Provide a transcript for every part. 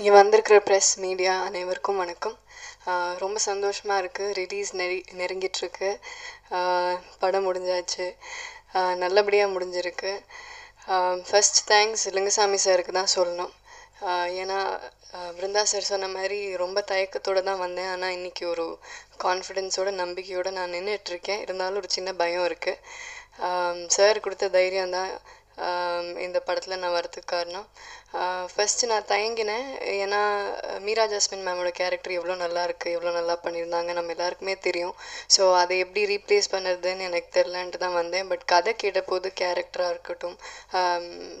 இங்கே வந்திருக்கிற press media அனைவருக்கும் வணக்கம். ரொம்ப சந்தோஷமாக இருக்குது ரிலீஸ் நெரி நெருங்கிட்டுருக்கு. படம் முடிஞ்சாச்சு. நல்லபடியாக முடிஞ்சிருக்கு. ஃபஸ்ட் தேங்க்ஸ் லிங்கசாமி சாருக்கு தான் சொல்லணும். ஏன்னா பிருந்தா சார் சொன்ன மாதிரி ரொம்ப தயக்கத்தோடு தான் வந்தேன். ஆனால் இன்றைக்கி ஒரு கான்ஃபிடென்ஸோட நம்பிக்கையோடு நான் நின்றுட்டுருக்கேன் இருந்தாலும் ஒரு சின்ன பயம் இருக்குது சார் கொடுத்த தைரியம் தான் இந்த படத்தில் நான் வரதுக்கு காரணம். ஃபஸ்ட்டு நான் தயங்கினேன். ஏன்னா மீரா ஜாஸ்மின் மேமோட கேரக்டர் எவ்வளோ நல்லா இருக்குது எவ்வளோ நல்லா பண்ணியிருந்தாங்க நம்ம எல்லாருக்குமே தெரியும். ஸோ அதை எப்படி ரீப்ளேஸ் பண்ணுறதுன்னு எனக்கு தெரிலன்ட்டு தான் வந்தேன். பட் கதை கேட்டபோது கேரக்டராக இருக்கட்டும்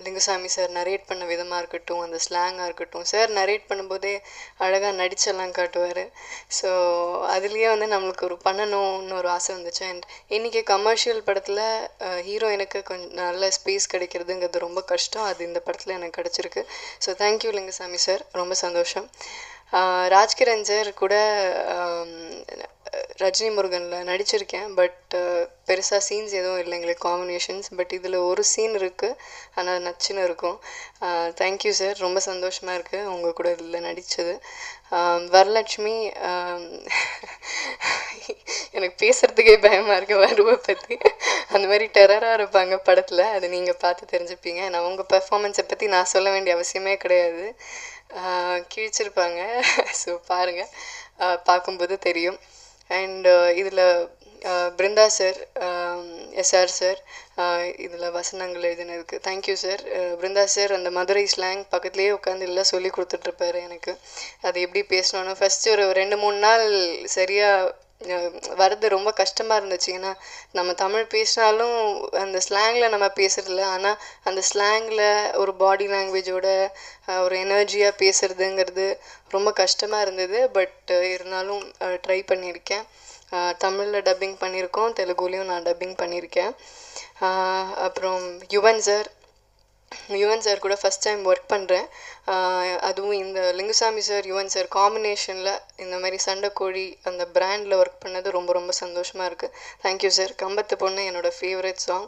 லிங்குசாமி சார் நரேட் பண்ண விதமாக இருக்கட்டும் அந்த ஸ்லாங்காக இருக்கட்டும் சார் நரேட் பண்ணும்போதே அழகாக நடிச்செல்லாம் காட்டுவார். ஸோ அதுலேயே வந்து நம்மளுக்கு ஒரு பண்ணணும்னு ஒரு ஆசை வந்துச்சு. அண்ட் இன்றைக்கி கமர்ஷியல் படத்தில் ஹீரோயினுக்கு கொஞ்சம் நல்ல ஸ்பேஸ் கிடைக்கிறதுங்கிறது ரொம்ப கஷ்டம். அது இந்த படத்தில் எனக்கு கிடச்சிருக்கு. ஸோ தேங்க்யூ லிங்குசாமி சார் ரொம்ப சந்தோஷம். ராஜ்கிரஞ்சர் கூட ரஜினி முருகனில் நடிச்சிருக்கேன் பட் பெருசாக சீன்ஸ் எதுவும் இல்லை எங்களுக்கு காம்பினேஷன்ஸ் பட் இதில் ஒரு சீன் இருக்குது ஆனால் நச்சுன்னு இருக்கும். தேங்க்யூ சார் ரொம்ப சந்தோஷமாக இருக்குது உங்கள் கூட இதில் நடித்தது um, வரலட்சுமி um, எனக்கு பேசுகிறதுக்கே பயமாக இருக்கு வருவை பற்றி அந்த மாதிரி டெரராக இருப்பாங்க படத்தில் அது நீங்கள் பார்த்து தெரிஞ்சுப்பீங்க. நான் உங்கள் பெர்ஃபார்மன்ஸை பற்றி நான் சொல்ல வேண்டிய அவசியமே கிடையாது. Uh, கிழிச்சிருப்பாங்க. ஸோ பாருங்கள் uh, பார்க்கும்போது தெரியும். அண்ட் இதில் பிருந்தா சார் எஸ்ஆர் சார் இதில் வசனங்கள் எழுதினதுக்கு thank you sir Brinda sir அந்த மதுரை ஸ்லாங் பக்கத்துலேயே உட்காந்து எல்லாம் சொல்லி கொடுத்துட்ருப்பாரு எனக்கு. அது எப்படி பேசணும்னு ஃபஸ்ட்டு ஒரு ரெண்டு மூணு நாள் சரியாக வர்றது ரொம்ப கஷ்டமாக இருந்துச்சு. ஏன்னா நம்ம தமிழ் பேசினாலும் அந்த ஸ்லாங்கில் நம்ம பேசுறதில்ல. ஆனால் அந்த ஸ்லாங்கில் ஒரு பாடி லாங்குவேஜோட ஒரு எனர்ஜியாக பேசுறதுங்கிறது ரொம்ப கஷ்டமாக இருந்தது. பட் இருந்தாலும் ட்ரை பண்ணியிருக்கேன். தமிழில் டப்பிங் பண்ணியிருக்கோம். தெலுங்குலேயும் நான் டப்பிங் பண்ணியிருக்கேன். அப்புறம் யுவன் சார் யுவன் சார் கூட ஃபஸ்ட் டைம் ஒர்க் பண்ணுறேன் அதுவும் இந்த லிங்குசாமி சார் யுவன் சார் காம்பினேஷனில் இந்த மாதிரி சண்டைக்கோழி அந்த பிராண்டில் ஒர்க் பண்ணது ரொம்ப ரொம்ப சந்தோஷமாக இருக்குது தேங்க்யூ சார் கம்பத்து பொண்ணு என்னோடய ஃபேவரட் சாங்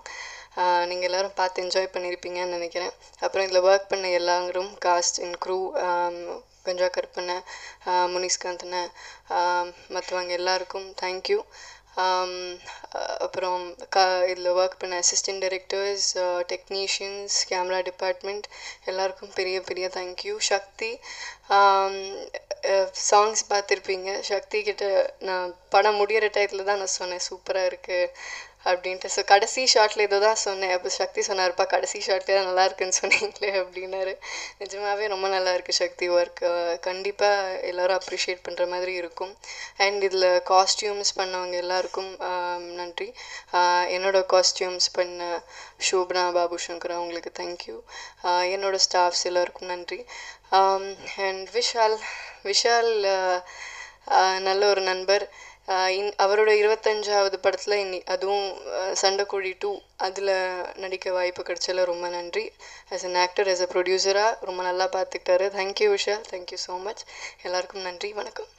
நீங்கள் எல்லோரும் பார்த்து என்ஜாய் பண்ணியிருப்பீங்கன்னு நினைக்கிறேன். அப்புறம் இதில் ஒர்க் பண்ண எல்லாரும் காஸ்ட் இன் க்ரூ கஞ்சா கற்பனை முனிஸ்காந்தனை மற்றவங்க எல்லாருக்கும் தேங்க்யூ Um, uh, அப்புறம் க இதில் ஒர்க் பண்ண assistant directors technicians camera department எல்லாருக்கும் பெரிய பெரிய thank you Sakthi um, uh, songs பார்த்துருப்பீங்க. சக்தி கிட்ட நான் படம் முடிகிற டயத்தில் தான் நான் சொன்னேன். சூப்பராக இருக்குது அப்படின்ட்டு. ஸோ கடைசி ஷாட்டில் ஏதோ தான் சொன்னேன். அப்போ சக்தி சொன்னார்ப்பா கடைசி ஷாட்டில் தான் நல்லா இருக்குன்னு சொன்னீங்களே அப்படின்னாரு. நிஜமாகவே ரொம்ப நல்லா இருக்குது சக்தி ஒர்க் கண்டிப்பாக எல்லோரும் அப்ரிஷியேட் பண்ணுற மாதிரி இருக்கும். அண்ட் இதில் காஸ்டியூம்ஸ் பண்ணவங்க எல்லாருக்கும் நன்றி. என்னோட காஸ்டியூம்ஸ் பண்ண ஷோபனா பாபு சங்கர் அவங்களுக்கு தேங்க்யூ என்னோட ஸ்டாஃப்ஸ் எல்லாருக்கும் நன்றி. அண்ட் விஷால் விஷால் நல்ல ஒரு நண்பர். அவரோட இருபத்தஞ்சாவது படத்தில் இன்னி அதுவும் ஆஹ் சண்டைக்கோழி டூ அதில் நடிக்க வாய்ப்பு கிடைச்சல ரொம்ப நன்றி. As an actor as a ப்ரொடியூசராக ரொம்ப நல்லா பார்த்துக்கிட்டாரு thank you Vishal thank you so much எல்லாருக்கும் நன்றி. வணக்கம்.